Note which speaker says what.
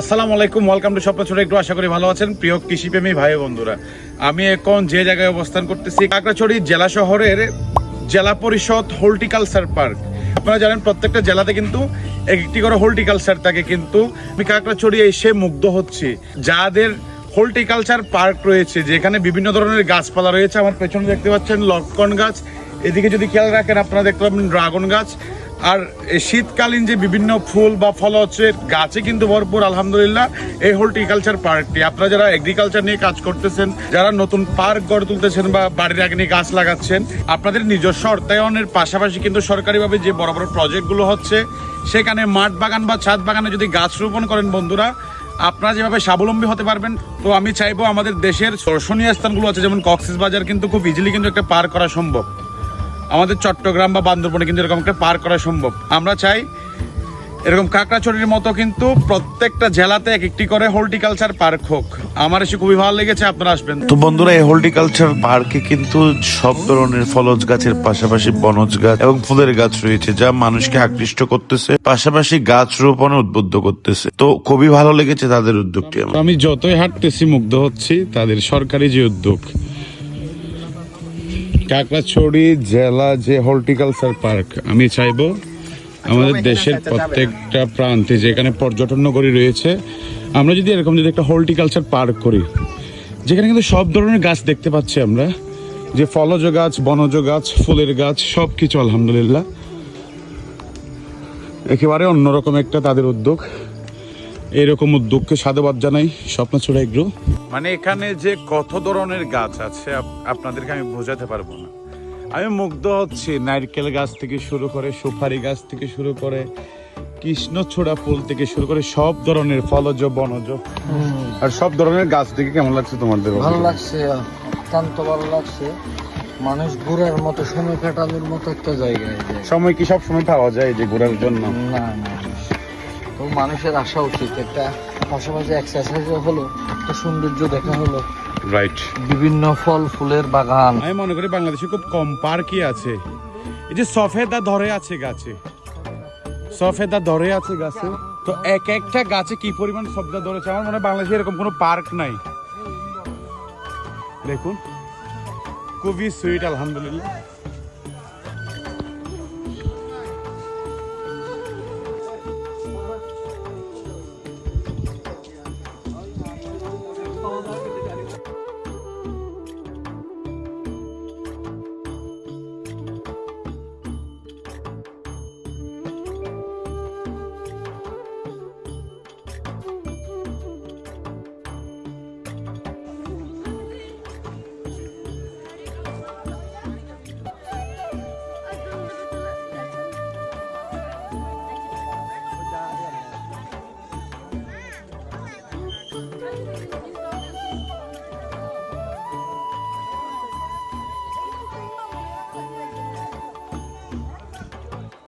Speaker 1: আসসালামু আলাইকুম welcome to স্বপ্ন ছোট। একটু আশা করি ভালো আছেন। প্রিয় কৃষিপ্রেমী ভাই বন্ধুরা, আমি এখন যে জায়গায় অবস্থান করতেছি কাকড়াছড়ি জেলা শহরের জেলা পরিষদ হর্টিকালচার পার্ক। আপনারা জানেন, প্রত্যেকটা জেলাতে কিন্তু একটি করে হর্টিকালচার থাকে, কিন্তু আমি কাকড়াছড়ি এসে মুগ্ধ হচ্ছি। যাদের হর্টিকালচার পার্ক রয়েছে, যেখানে বিভিন্ন ধরনের গাছপালা রয়েছে, আমার পেছনে দেখতে পাচ্ছেন লটকন গাছ। এদিকে যদি খেয়াল রাখেন, আপনারা দেখতে পাবেন ড্রাগন গাছ। আর শীতকালীন যে বিভিন্ন ফুল বা ফল হচ্ছে গাছে কিন্তু ভরপুর, আলহামদুলিল্লাহ, এই হর্টিকালচার পার্কটি। আপনারা যারা এগ্রিকালচার নিয়ে কাজ করতেছেন, যারা নতুন পার্ক গড়ে তুলতেছেন বা বাড়ির আগে নিয়ে গাছ লাগাচ্ছেন, আপনাদের নিজস্ব অর্থায়নের পাশাপাশি কিন্তু সরকারিভাবে যে বড় বড় প্রজেক্টগুলো হচ্ছে, সেখানে মাঠ বাগান বা ছাদ বাগানে যদি গাছ রোপণ করেন বন্ধুরা, আপনারা যেভাবে স্বাবলম্বী হতে পারবেন, তো আমি চাইব আমাদের দেশের দর্শনীয় স্থানগুলো আছে, যেমন কক্সিস বাজার কিন্তু খুব ইজিলি কিন্তু একটা পার্ক করা সম্ভব। চট্টগ্রাম বা বান্দরবনে কিন্তু এরকম একটা পার্ক করা সম্ভব। আমরা চাই এরকম কাঁকড়াছড়ির মতো কিন্তু প্রত্যেকটা জেলাতে এক একটি করে হর্টিকালচার পার্ক হোক। আমার এসে খুবই ভালো লেগেছে আপনারা আসবেন।
Speaker 2: তো বন্ধুরা এই হর্টিকালচার পার্কে কিন্তু সব ধরনের ফলজ গাছের পাশাপাশি বনজ গাছ এবং ফুলের গাছ রয়েছে যা মানুষকে আকৃষ্ট করতেছে পাশাপাশি গাছ রোপণে উদ্বুদ্ধ করতেছে। তো খুবই ভালো লেগেছে তাদের উদ্যোগটি
Speaker 1: আমি যতই হাঁটতেছি মুগ্ধ হচ্ছি তাদের সরকারি যে উদ্যোগ কাকড়াছড়ি জেলা যে হর্টিকালচার পার্ক আমি চাইব আমাদের দেশের প্রত্যেকটা প্রান্তে যেখানে পর্যটন নগরী রয়েছে আমরা যদি এরকম যদি একটা হর্টিকালচার পার্ক করি যেখানে কিন্তু সব ধরনের গাছ দেখতে পাচ্ছি আমরা যে ফলজ গাছ বনজ গাছ ফুলের গাছ সব কিছু আলহামদুলিল্লাহ। একেবারে অন্যরকম একটা তাদের উদ্যোগ। এরকম উদ্যোগকে সাধুবাদ জানাই স্বপ্ন ছোড়া এগ্রো মানে এখানে যে কত ধরনের গাছ আছে আপ- আপনাদেরকে আমি বোঝাতে পারব না। আমি মুগ্ধ হচ্ছি নারকেল গাছ থেকে শুরু করে সুপারি গাছ থেকে শুরু করে কৃষ্ণচূড়া ফুল থেকে শুরু করে সব ধরনের ফলজ বনজ। আর সব ধরনের গাছ থেকে কেমন লাগছে তোমাদের?
Speaker 3: ভালো লাগছে অত্যন্ত ভালো লাগছে। মানুষ ঘোরার মতো সময় কাটানোর মতো একটা জায়গা
Speaker 1: সময় কি সব সময় পাওয়া যায় যে ঘোরার জন্য?
Speaker 3: না না। তো মানুষের আসা উচিত একটা পাশাপাশি এক্সারসাইজও হলো একটা সৌন্দর্য দেখা হলো।
Speaker 1: রাইট
Speaker 3: বিভিন্ন ফল ফুলের বাগান।
Speaker 1: আমি মনে করি বাংলাদেশে খুব কম পার্কই আছে। এই যে সফেদা ধরে আছে গাছে। সফেদা ধরে আছে গাছে। তো এক একটা গাছে কি পরিমাণ সফেদা ধরেছে? আমার মনে হয় বাংলাদেশে এরকম কোনো পার্ক নাই। দেখুন। খুবই সুইট আলহামদুলিল্লাহ।